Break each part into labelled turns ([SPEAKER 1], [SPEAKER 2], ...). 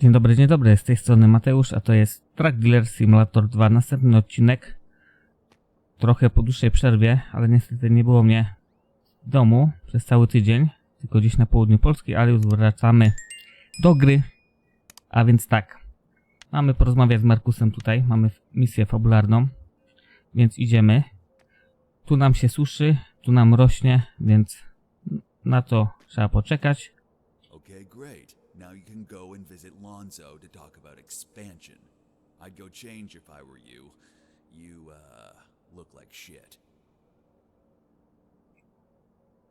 [SPEAKER 1] Dzień dobry, dzień dobry, z tej strony Mateusz, a to jest Track Dealer Simulator 2, następny odcinek. Trochę po dłuższej przerwie, ale niestety nie było mnie w domu przez cały tydzień, tylko gdzieś na południu Polski, ale już wracamy do gry. A więc tak, mamy porozmawiać z Markusem tutaj, mamy misję fabularną, więc idziemy. Tu nam się suszy, tu nam rośnie, więc na to trzeba poczekać.
[SPEAKER 2] Okay, great. Now you can go and visit Lonzo to talk about expansion. I'd go change if I were you. You, uh, look like shit.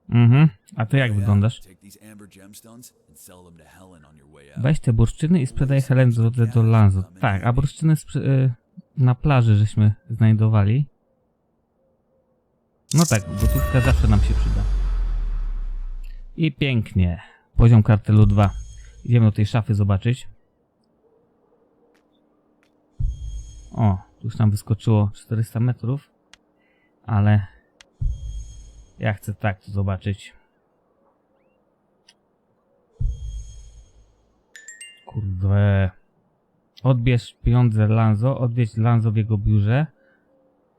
[SPEAKER 1] Mhm, a ty jak wyglądasz? Weź te bursztyny i sprzedaj Helen drodze do Lanzo. Tak, a bursztyny sprzy- y, na plaży żeśmy znajdowali. No tak, gotówka zawsze nam się przyda. I pięknie. Poziom kartelu 2. Idziemy do tej szafy zobaczyć. O, tu już nam wyskoczyło 400 metrów. Ale ja chcę tak to zobaczyć. Kurde. Odbierz pieniądze Lanzo, odwiedź Lanzo w jego biurze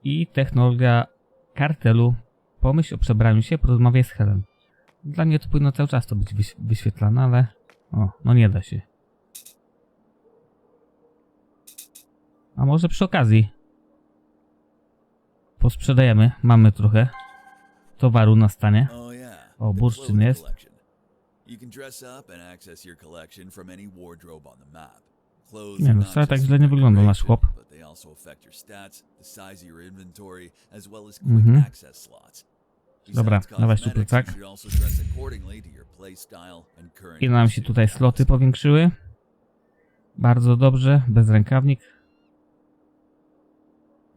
[SPEAKER 1] i technologia kartelu. Pomyśl o przebraniu się, porozmawiaj z Helen. Dla mnie to powinno cały czas to być wyś- wyświetlane, ale o, no nie da się. A może przy okazji posprzedajemy, mamy trochę towaru na stanie.
[SPEAKER 2] Oh.
[SPEAKER 1] O, bursztyn jest. Nie no, wcale tak źle nie wygląda nasz chłop. Mhm. Dobra, dawaj tu plecak. I nam się tutaj sloty powiększyły. Bardzo dobrze, bez rękawnik.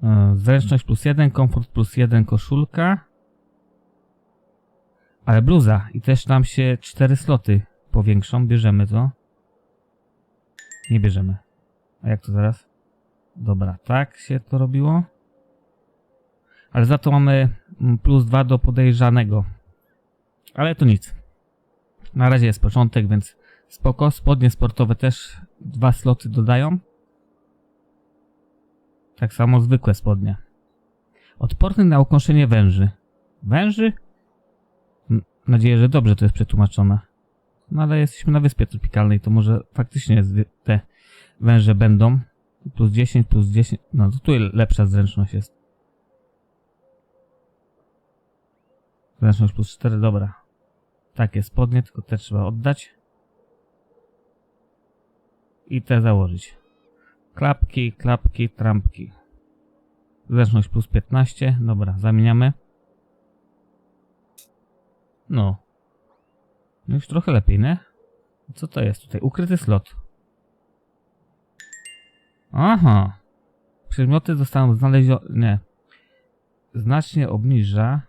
[SPEAKER 1] E, Zręczność plus jeden, komfort plus jeden, koszulka. Ale bluza. I też nam się cztery sloty powiększą. Bierzemy to. Nie bierzemy. A jak to zaraz? Dobra, tak się to robiło. Ale za to mamy mm, plus dwa do podejrzanego. Ale to nic. Na razie jest początek, więc spoko. Spodnie sportowe też dwa sloty dodają. Tak samo zwykłe spodnie. Odporny na ukąszenie węży. Węży? M- nadzieję, że dobrze to jest przetłumaczone. No ale jesteśmy na wyspie tropikalnej, to może faktycznie te węże będą. Plus 10, plus 10. No to tu lepsza zręczność jest. Zręczność plus 4, dobra. Takie spodnie, tylko te trzeba oddać. I te założyć. Klapki, klapki, trampki. Zręczność plus 15. Dobra, zamieniamy. No. No już trochę lepiej, nie? Co to jest tutaj? Ukryty slot. Aha. Przedmioty zostaną znalezione... Nie. Znacznie obniża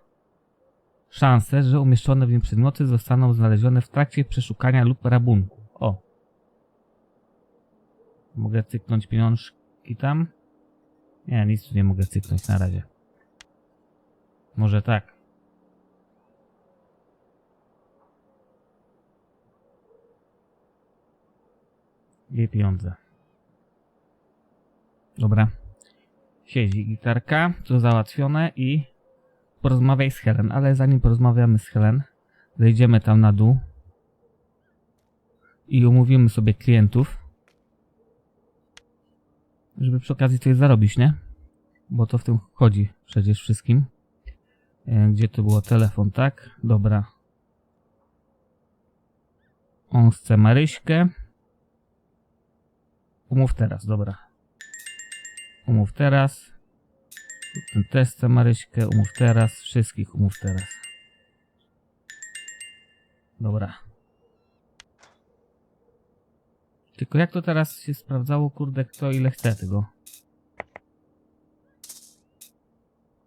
[SPEAKER 1] szanse, że umieszczone w nim przedmioty zostaną znalezione w trakcie przeszukania lub rabunku. O. Mogę cyknąć pieniążki tam? Nie, nic tu nie mogę cyknąć na razie. Może tak. Jej pieniądze. Dobra. Siedzi gitarka, to załatwione i porozmawiaj z Helen, ale zanim porozmawiamy z Helen, zejdziemy tam na dół i umówimy sobie klientów, żeby przy okazji coś zarobić, nie? Bo to w tym chodzi przecież wszystkim. E, Gdzie to było? Telefon, tak? Dobra. On chce Maryśkę. Umów teraz, dobra. Umów teraz. Ten chce Maryśkę, umów teraz. Wszystkich umów teraz. Dobra. Tylko jak to teraz się sprawdzało, kurde, kto ile chce tego?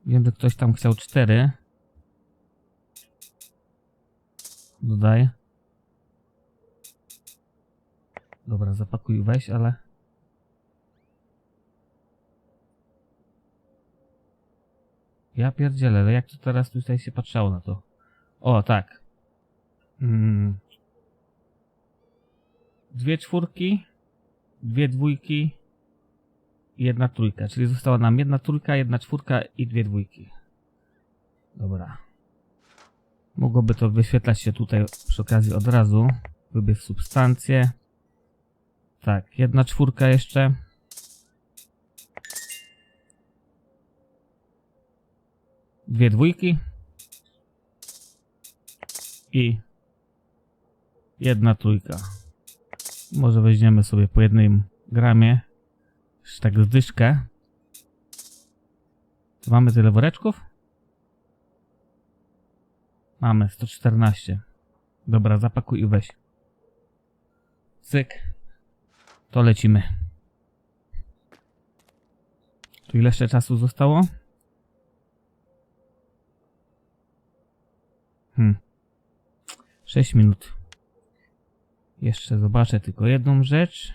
[SPEAKER 1] Wiem, że ktoś tam chciał cztery. Dodaj. Dobra, zapakuj, weź, ale... Ja pierdzielę, ale jak to teraz tutaj się patrzało na to? O, tak. Mm. Dwie czwórki dwie dwójki i jedna trójka. Czyli została nam jedna trójka, jedna czwórka i dwie dwójki. Dobra. Mogłoby to wyświetlać się tutaj przy okazji od razu. Wybierz substancje. Tak, jedna czwórka jeszcze. Dwie dwójki. I jedna trójka. Może weźmiemy sobie po jednym gramie. Jeszcze tak zdyszkę. Mamy tyle woreczków? Mamy 114. Dobra, zapakuj i weź. Cyk. To lecimy. Tu ile jeszcze czasu zostało? Hmm. 6 minut. Jeszcze zobaczę tylko jedną rzecz.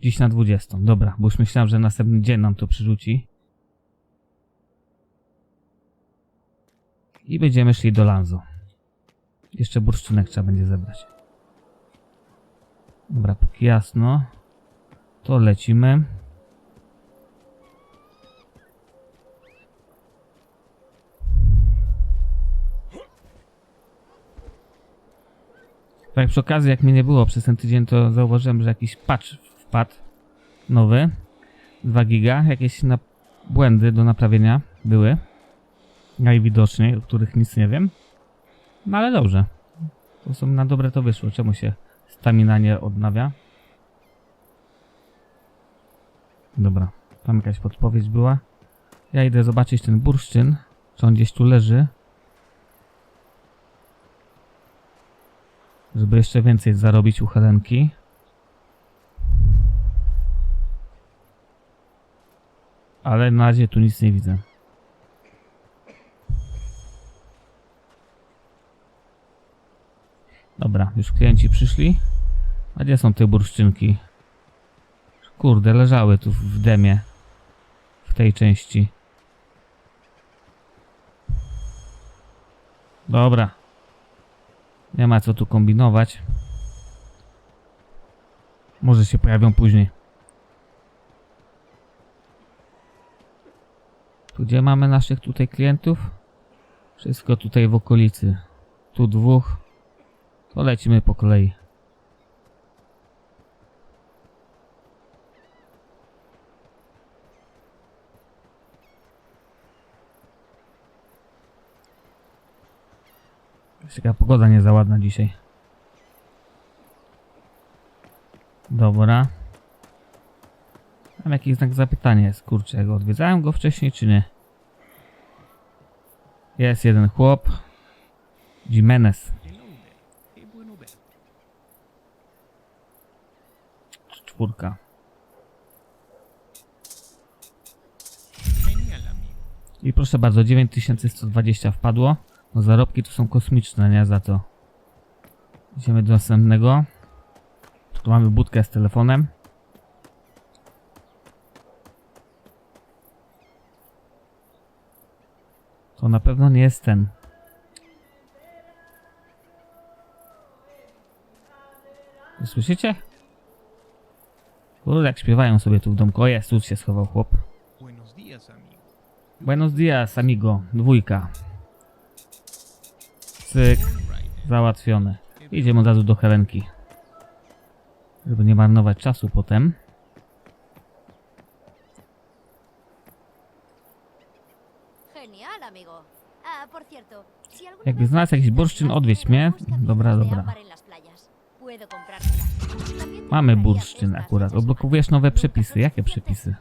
[SPEAKER 1] Dziś na 20. Dobra, bo już myślałem, że następny dzień nam to przyrzuci. I będziemy szli do Lanzo. Jeszcze bursztynek trzeba będzie zebrać. Dobra, póki jasno, to lecimy. Tak przy okazji, jak mnie nie było przez ten tydzień, to zauważyłem, że jakiś patch wpadł nowy. 2 giga, jakieś na błędy do naprawienia były. Najwidoczniej, o których nic nie wiem. No ale dobrze. To są na dobre to wyszło. Czemu się stamina nie odnawia? Dobra, tam jakaś podpowiedź była. Ja idę zobaczyć ten bursztyn, czy on gdzieś tu leży. Żeby jeszcze więcej zarobić u Helenki. Ale na razie tu nic nie widzę. Dobra, już klienci przyszli. A gdzie są te bursztynki? Kurde, leżały tu w demie. W tej części. Dobra. Nie ma co tu kombinować. Może się pojawią później. Tu gdzie mamy naszych tutaj klientów? Wszystko tutaj w okolicy. Tu dwóch. To lecimy po kolei. Taka pogoda nie za ładna dzisiaj. Dobra. Mam jakiś znak zapytania jest, kurczę, go odwiedzałem go wcześniej, czy nie? Jest jeden chłop. Jimenez. Czwórka. I proszę bardzo, 9120 wpadło. No zarobki to są kosmiczne, nie za to. Idziemy do następnego. Tu mamy budkę z telefonem. To na pewno nie jest ten. Słyszycie? Kurde, jak śpiewają sobie tu w domku. O jest, tu się schował chłop.
[SPEAKER 3] Buenos días, amigo.
[SPEAKER 1] Buenos dias, amigo. Dwójka. Cyk. Załatwione. Idziemy od razu do Helenki. Żeby nie marnować czasu potem.
[SPEAKER 4] Ah,
[SPEAKER 1] Jakby znalazł jakiś bursztyn, odwiedź mnie. Dobra, dobra. Mamy bursztyn akurat.
[SPEAKER 4] mano.
[SPEAKER 1] nowe przepisy. Jakie przepisy?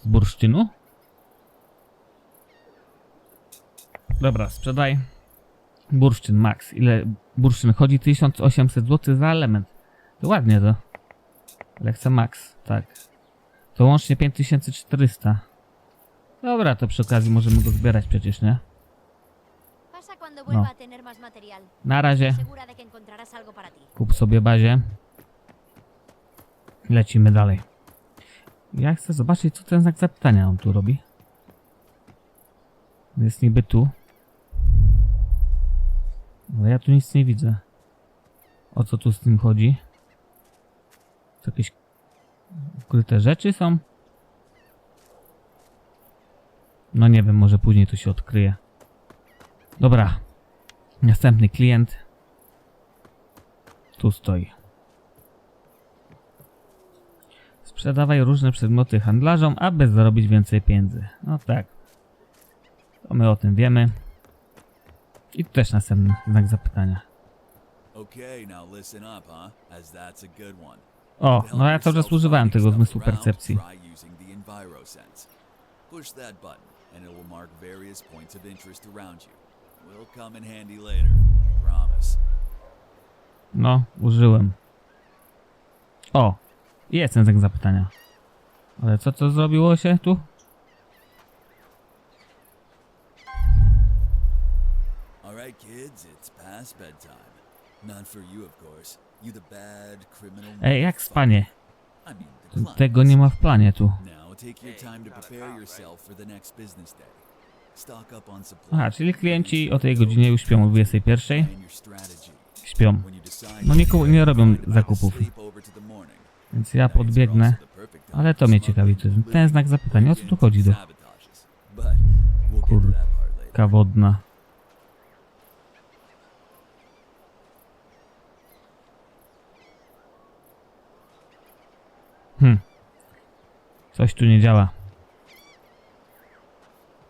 [SPEAKER 1] Z bursztynu? Dobra, sprzedaj. Bursztyn max. Ile bursztyn chodzi? 1800 zł za element. To ładnie to. Ale chcę max, tak. To łącznie 5400. Dobra, to przy okazji możemy go zbierać przecież, nie? No. Na razie. Kup sobie bazie. Lecimy dalej. Ja chcę zobaczyć, co ten znak zapytania on tu robi. Jest niby tu. Ale ja tu nic nie widzę. O co tu z tym chodzi? To jakieś ukryte rzeczy są? No nie wiem, może później to się odkryje. Dobra. Następny klient. Tu stoi. Sprzedawaj różne przedmioty handlarzom, aby zarobić więcej pieniędzy. No tak. To my o tym wiemy. I tu też następny znak zapytania.
[SPEAKER 2] Okay, now listen up, huh? As that's a good one.
[SPEAKER 1] O, no ja cały czas używałem tego zmysłu percepcji.
[SPEAKER 2] Push that button, and it will mark various points of interest around you. Will come in handy later. Promise.
[SPEAKER 1] No, użyłem. O, jest ten znak zapytania. Ale co to zrobiło się tu?
[SPEAKER 2] Right, kids, it's past bedtime. Not for you, of course. You the bad criminal.
[SPEAKER 1] Ej, jak spanie? Tego nie ma w planie tu.
[SPEAKER 2] Now take your time to prepare yourself for the next business day. Stock up on supplies.
[SPEAKER 1] Aha, czyli klienci o tej godzinie już śpią o 21.
[SPEAKER 2] Plan your strategy.
[SPEAKER 1] Śpią. No nie, robią zakupów. Więc ja podbiegnę. Ale to mnie ciekawi, ten znak zapytania. O co tu chodzi do
[SPEAKER 2] Sabotages. But we'll get to
[SPEAKER 1] Kur-
[SPEAKER 2] that part later.
[SPEAKER 1] Ka wodna. Hm. Coś tu nie działa.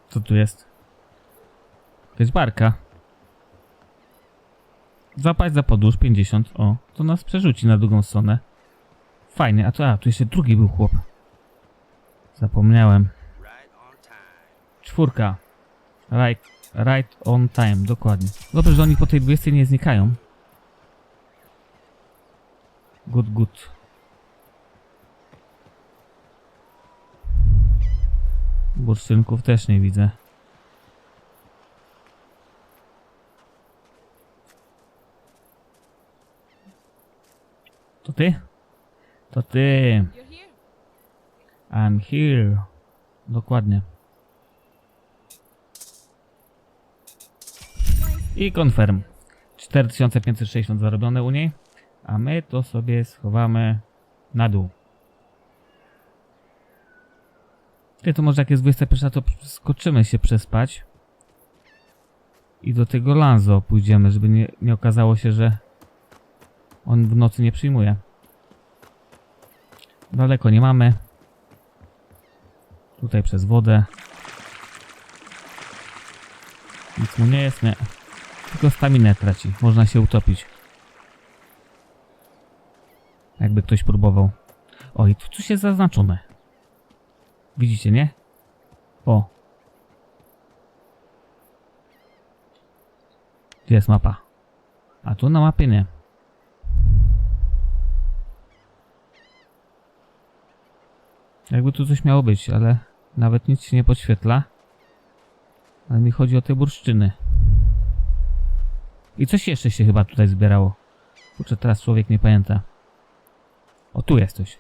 [SPEAKER 1] Co tu jest? To jest barka. Zapłać za podróż 50. O, to nas przerzuci na drugą stronę. Fajnie, a to, a, tu jeszcze drugi był chłop. Zapomniałem. Czwórka. Right, right on time, dokładnie. Dobrze, że oni po tej 20 nie znikają. Good, good. Bursztynków też nie widzę. To ty? To ty. I'm here. Dokładnie. I confirm. 4560 zarobione u niej. A my to sobie schowamy na dół. Ty, to może jak jest 21, to skoczymy się przespać. I do tego Lanzo pójdziemy, żeby nie, nie okazało się, że on w nocy nie przyjmuje. Daleko nie mamy. Tutaj przez wodę. Nic mu nie jest, nie. Tylko staminę traci. Można się utopić. Jakby ktoś próbował. O, i tu coś jest zaznaczone. Widzicie, nie? O. Gdzie jest mapa? A tu na mapie nie. Jakby tu coś miało być, ale nawet nic się nie podświetla. Ale mi chodzi o te bursztyny. I coś jeszcze się chyba tutaj zbierało. Kurczę, teraz człowiek nie pamięta. O, tu jest coś.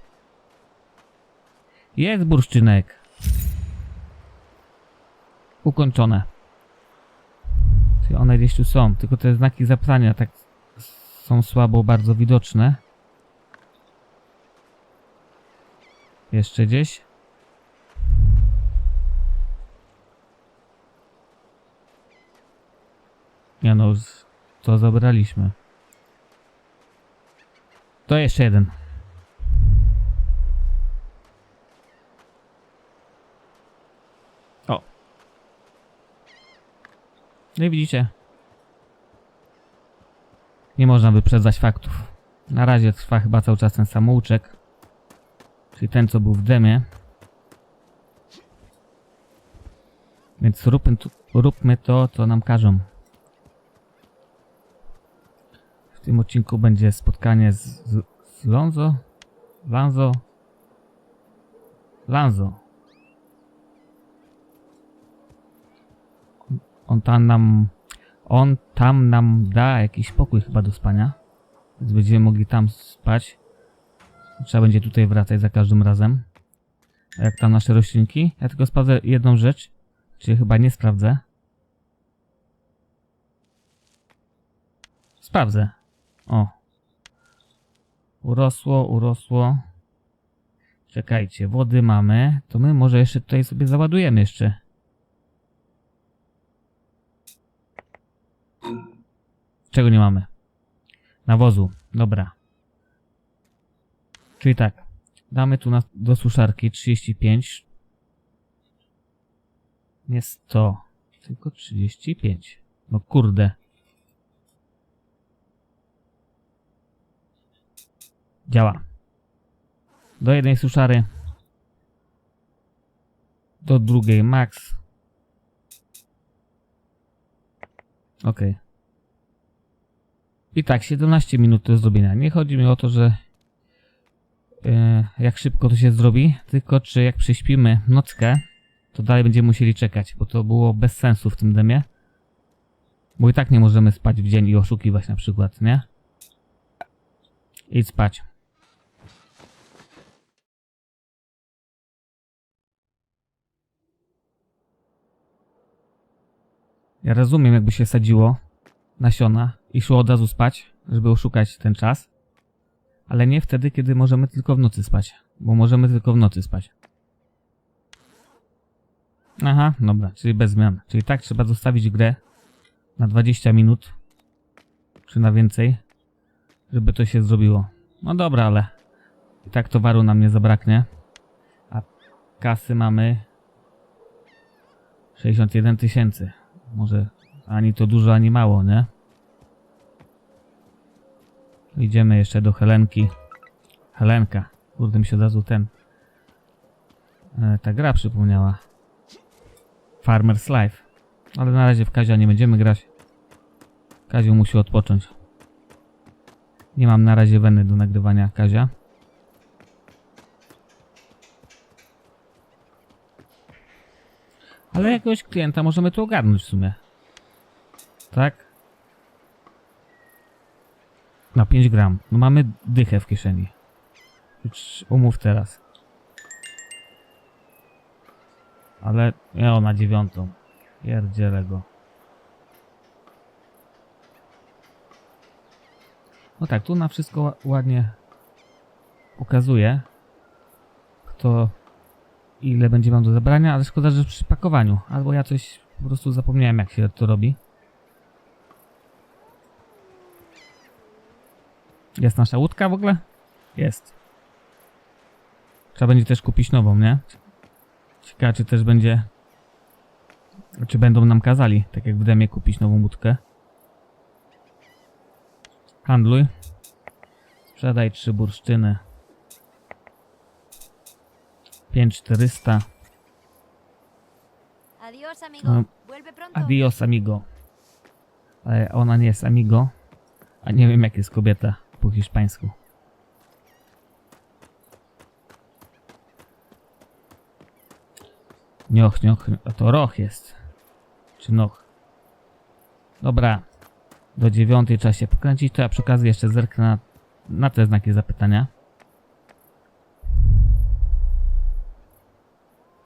[SPEAKER 1] Jest bursztynek. Ukończone. Czyli one gdzieś tu są, tylko te znaki zapytania tak są słabo bardzo widoczne. Jeszcze gdzieś? Nie no, to zabraliśmy. To jeszcze jeden. O. No i widzicie. Nie można wyprzedzać faktów. Na razie trwa chyba cały czas ten samouczek. Czyli ten, co był w demie. Więc róbmy, tu, róbmy to, co nam każą. W tym odcinku będzie spotkanie z, z, z Lonzo. Lanzo. Lanzo. On tam nam. On tam nam da jakiś pokój chyba do spania. Więc będziemy mogli tam spać. Trzeba będzie tutaj wracać za każdym razem. A jak tam nasze roślinki? Ja tylko sprawdzę jedną rzecz. Czy chyba nie sprawdzę? Sprawdzę. O. urosło, urosło. Czekajcie, wody mamy. To my może jeszcze tutaj sobie załadujemy jeszcze. Czego nie mamy? Nawozu. Dobra. Czyli tak. Damy tu na, do suszarki 35. Nie 100. Tylko 35. No kurde. Działa. Do jednej suszary. Do drugiej max. Ok. I tak, 17 minut do zrobienia. Nie chodzi mi o to, że e, jak szybko to się zrobi, tylko czy jak prześpimy nockę, to dalej będziemy musieli czekać, bo to było bez sensu w tym demie. Bo i tak nie możemy spać w dzień i oszukiwać na przykład, nie? Idź spać. Ja rozumiem, jakby się sadziło nasiona i szło od razu spać, żeby oszukać ten czas. Ale nie wtedy, kiedy możemy tylko w nocy spać. Bo możemy tylko w nocy spać. Aha, dobra, czyli bez zmian. Czyli tak trzeba zostawić grę na 20 minut. Czy na więcej. Żeby to się zrobiło. No dobra, ale i tak towaru nam nie zabraknie. A kasy mamy 61 tysięcy. Może ani to dużo, ani mało, nie? Idziemy jeszcze do Helenki. Helenka. Kurde mi się od razu ten... E, ta gra przypomniała. Farmer's Life. Ale na razie w Kazia nie będziemy grać. Kaziu musi odpocząć. Nie mam na razie weny do nagrywania Kazia. Ale jakiegoś klienta możemy tu ogarnąć w sumie. Tak? Na 5 gram. No mamy dychę w kieszeni. Umów teraz. Ale ja na dziewiątą. Pierdzielę go. No tak, tu na wszystko ła- ładnie pokazuje, kto ile będzie miał do zabrania, ale szkoda, że przy pakowaniu. Albo ja coś po prostu zapomniałem, jak się to robi. Jest nasza łódka w ogóle? Jest. Trzeba będzie też kupić nową, nie? Ciekawe, czy też będzie... Czy będą nam kazali, tak jak w demie, kupić nową łódkę. Handluj. Sprzedaj trzy bursztyny. 5400.
[SPEAKER 4] Adiós, amigo.
[SPEAKER 1] No. Adios, amigo. Ale ona nie jest amigo. A nie wiem, jak jest kobieta po hiszpańsku. Nioch, nioch. A to roch jest. Czy noch? Dobra. Do dziewiątej trzeba się pokręcić. To ja przy okazji jeszcze zerknę na, na te znaki zapytania.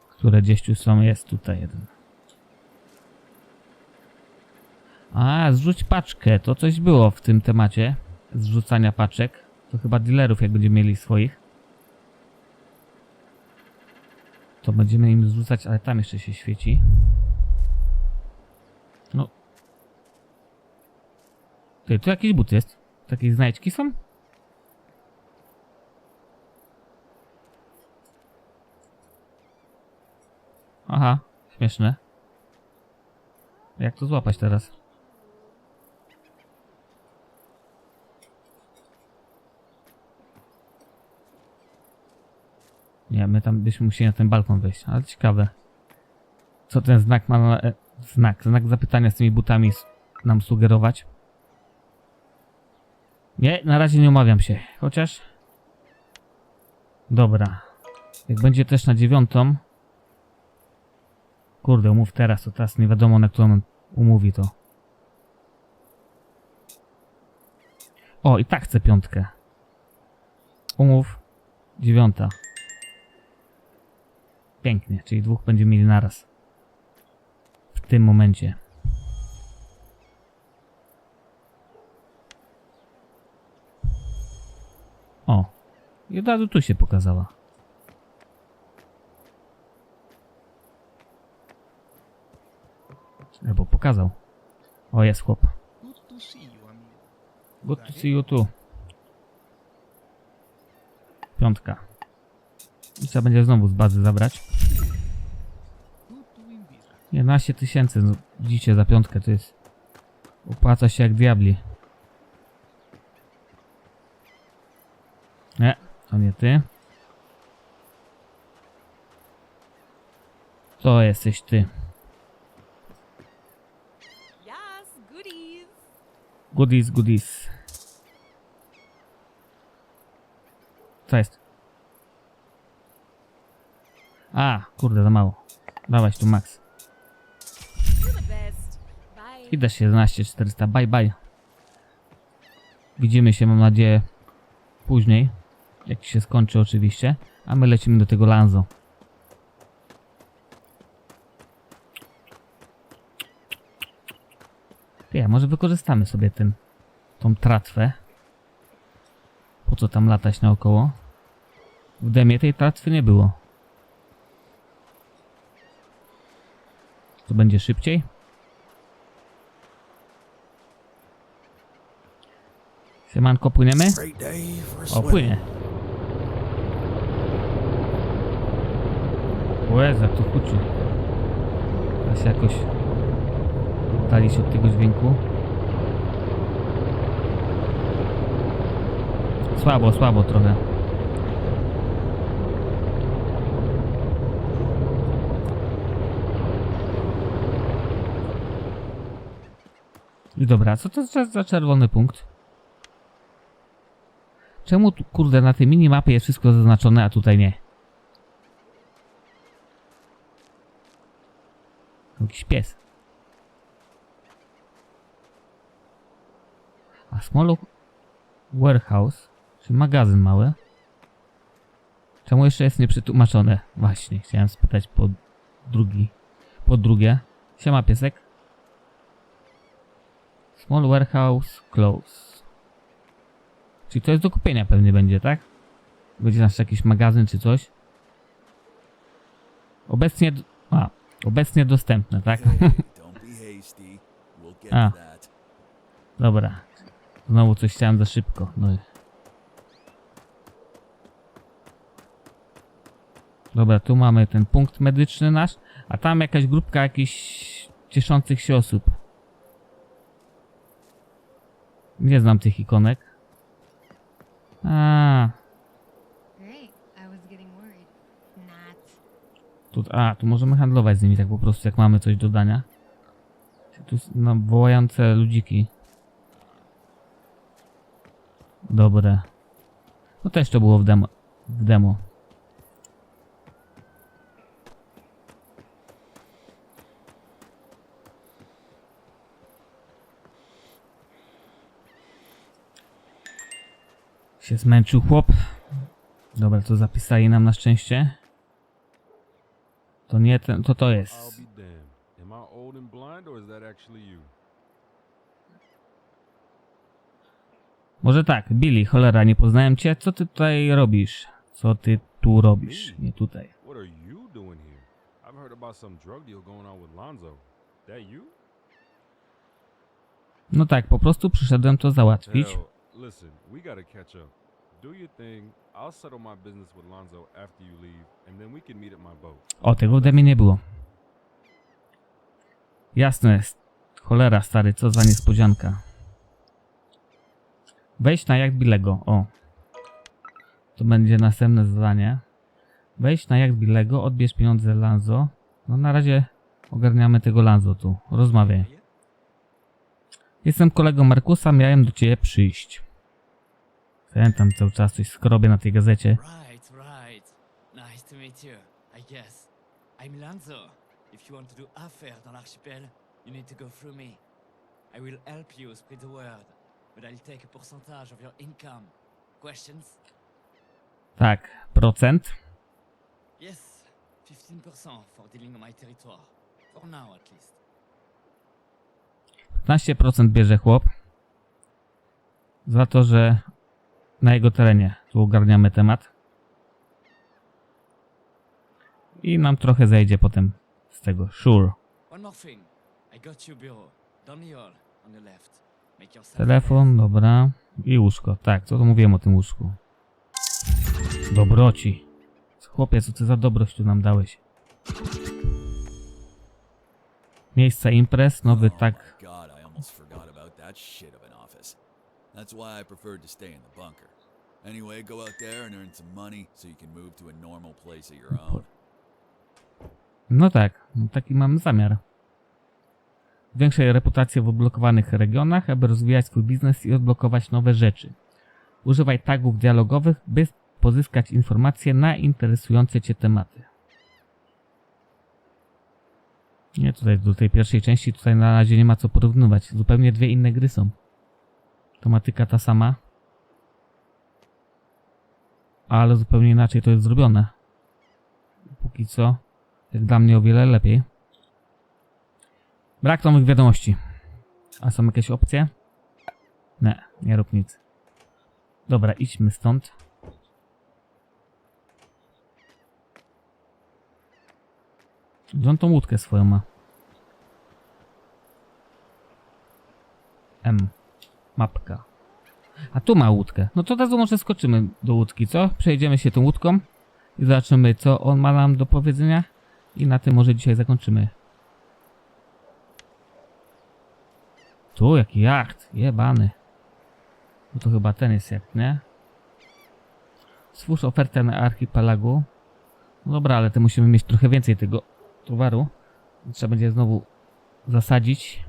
[SPEAKER 1] Które gdzieś tu są. Jest tutaj jeden. A, zrzuć paczkę. To coś było w tym temacie. Zrzucania paczek. To chyba dealerów, jak będziemy mieli swoich. To będziemy im zrzucać, ale tam jeszcze się świeci. No. Ty, tu jakiś but jest. Takie znajdźki są? Aha, śmieszne. Jak to złapać teraz? Nie, my tam byśmy musieli na ten balkon wejść, ale ciekawe. Co ten znak ma na... Znak, znak zapytania z tymi butami nam sugerować? Nie, na razie nie umawiam się, chociaż... Dobra. Jak będzie też na dziewiątą... Kurde, umów teraz, to teraz nie wiadomo na którą umówi to. O, i tak chcę piątkę. Umów. Dziewiąta. Pięknie, czyli dwóch będziemy mieli naraz. W tym momencie. O. I od razu tu się pokazała. Albo pokazał. O, jest chłop.
[SPEAKER 3] Good to see you,
[SPEAKER 1] too. Piątka. I trzeba będzie znowu z bazy zabrać.
[SPEAKER 3] Good to win business.
[SPEAKER 1] 11 tysięcy, no, widzicie, za piątkę to jest... Opłaca się jak diabli. Nie, to nie ty. To jesteś ty.
[SPEAKER 5] Goodies,
[SPEAKER 1] goodies. Co jest? A, kurde, za mało. Dawać tu max. I też 11 400. Bye bye. Widzimy się, mam nadzieję, później. Jak się skończy oczywiście. A my lecimy do tego Lanzo. Ty, może wykorzystamy sobie ten, tą tratwę. Po co tam latać naokoło? W demie tej tratwy nie było. To będzie szybciej? Siemanko, płyniemy? O, płynie. Łez, jak to huczy. A się jakoś dali się od tego dźwięku. Słabo, słabo trochę. I dobra, co to za, za czerwony punkt? Czemu kurde, na tej minimapie jest wszystko zaznaczone, a tutaj nie? Jakiś pies. A Small Warehouse, czy magazyn mały? Czemu jeszcze jest nieprzetłumaczone? Właśnie, chciałem spytać po drugi, po drugie. Siema piesek. Small Warehouse Close. Czyli to jest do kupienia pewnie będzie, tak? Będzie nasz jakiś magazyn czy coś. Obecnie... A, obecnie dostępne, tak?
[SPEAKER 2] That.
[SPEAKER 1] Dobra. Znowu coś chciałem za szybko. No. Dobra, tu mamy ten punkt medyczny nasz, a tam jakaś grupka jakichś cieszących się osób. Nie znam tych ikonek. A, tu, a, tu możemy handlować z nimi tak po prostu, jak mamy coś do dania. Tu no, wołające ludziki. Dobre. No też to było w demo. W demo. Się zmęczył chłop. Dobra, to zapisali nam na szczęście. To nie ten, to to jest. Może tak, Billy, cholera, nie poznałem cię. Co ty tutaj robisz? Co ty tu robisz? Nie tutaj. No tak, po prostu przyszedłem to załatwić.
[SPEAKER 6] Listen, we catch up. Do your thing. I'll settle my business with Lonzo after you leave, and then we can meet at my boat.
[SPEAKER 1] O, tego ode mnie nie było. Jasne jest. Cholera, stary, co za niespodzianka. Wejść na jacht Billego. O. To będzie następne zadanie. Wejść na jacht Billego, odbierz pieniądze Lanzo. No na razie ogarniamy tego Lanzo tu. Rozmawiaj. Jestem kolegą Markusa, miałem do ciebie przyjść. Pamiętam cały czas coś skrobię na tej gazecie.
[SPEAKER 7] Right, right. Nice to meet you, I guess. I'm Lanzo. If you want to do dans l'archipel, you need to go through me. I will help you spread the word, but I'll take a percentage of your income. Questions?
[SPEAKER 1] Tak, procent.
[SPEAKER 7] Yes, 15% for dealing on my territoire. For now, at least.
[SPEAKER 1] 15% bierze chłop. Za to, że na jego terenie. Tu ogarniamy temat. I nam trochę zejdzie potem z tego. Sure. Telefon, dobra. I łóżko. Tak, co to mówiłem o tym łóżku. Dobroci. Chłopie, co ty za dobroć tu nam dałeś? Miejsca imprez, nowy
[SPEAKER 2] Oh
[SPEAKER 1] tak.
[SPEAKER 2] That's why I preferred to stay in the bunker. Anyway, go out there and earn some money so you can move to a normal place of your own.
[SPEAKER 1] No tak, taki mam zamiar. Zwiększaj reputację w odblokowanych regionach, aby rozwijać swój biznes i odblokować nowe rzeczy. Używaj tagów dialogowych, by pozyskać informacje na interesujące Cię tematy. Nie, tutaj do tej pierwszej części tutaj na razie nie ma co porównywać. Zupełnie dwie inne gry są. Tematyka ta sama. Ale zupełnie inaczej to jest zrobione. Póki co jak dla mnie o wiele lepiej. Brak nowych wiadomości. A są jakieś opcje? Nie, nie rób nic. Dobra, idźmy stąd. Gdzie on tą łódkę swoją ma? M. Mapka. A tu ma łódkę. No to od razu może skoczymy do łódki, co? Przejdziemy się tą łódką i zobaczymy, co on ma nam do powiedzenia. I na tym może dzisiaj zakończymy. Tu, jaki jacht. Jebany. No to chyba ten jest jacht, nie? Stwórz ofertę na archipelagu. No dobra, ale to musimy mieć trochę więcej tego towaru. Trzeba będzie znowu zasadzić.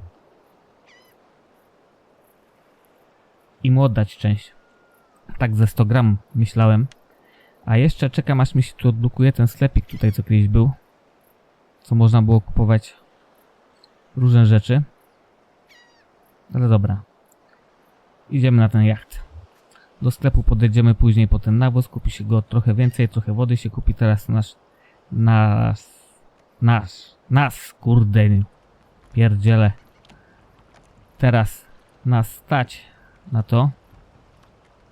[SPEAKER 1] I mu oddać część. Tak ze 100 gram myślałem. A jeszcze czekam aż mi się tu odblokuje ten sklepik tutaj, co kiedyś był. Co można było kupować różne rzeczy. Ale dobra. Idziemy na ten jacht. Do sklepu podejdziemy później po ten nawóz, kupi się go trochę więcej, trochę wody się kupi teraz nasz, nasz, nasz, nas, kurde, pierdziele. Teraz nas stać na to.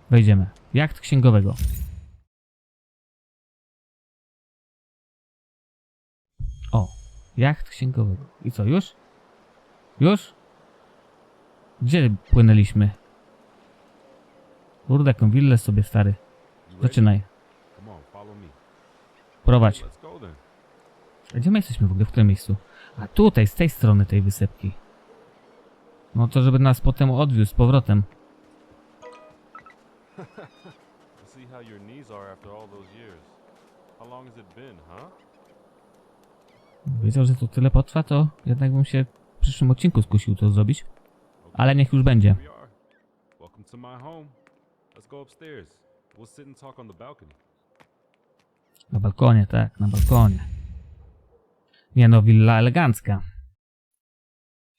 [SPEAKER 1] Wejdziemy. Jacht księgowego. O, jacht księgowego. I co, już? Już? Gdzie płynęliśmy? Kurde, jaką willę sobie, stary. Zaczynaj. Prowadź. A Gdzie my jesteśmy w ogóle? W którym miejscu? A tutaj, z tej strony tej wysepki. No to, żeby nas potem odwiózł z powrotem.
[SPEAKER 6] How your knees are after all those years. How long has it been, huh?
[SPEAKER 1] Wiedział, że to tyle potrwa, to jednak bym się w przyszłym odcinku skusił to zrobić. Ale niech już będzie.
[SPEAKER 6] Welcome to my home. Let's go upstairs. We'll sit and talk on the balcony.
[SPEAKER 1] Na balkonie, tak, na balkonie. Nie no, willa elegancka.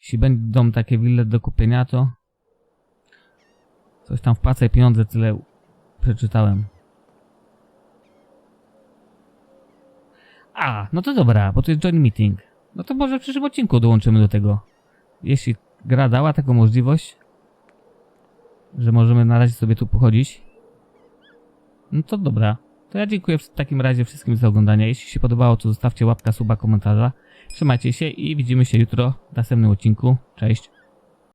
[SPEAKER 1] Jeśli będą takie wille do kupienia, to... Coś tam wpłacaj pieniądze, tyle przeczytałem. A, no to dobra, bo to jest join meeting. No to może w przyszłym odcinku dołączymy do tego. Jeśli gra dała taką możliwość, że możemy na razie sobie tu pochodzić, no to dobra. To ja dziękuję w takim razie wszystkim za oglądanie. Jeśli się podobało, to zostawcie łapka, suba, komentarza. Trzymajcie się i widzimy się jutro w następnym odcinku. Cześć.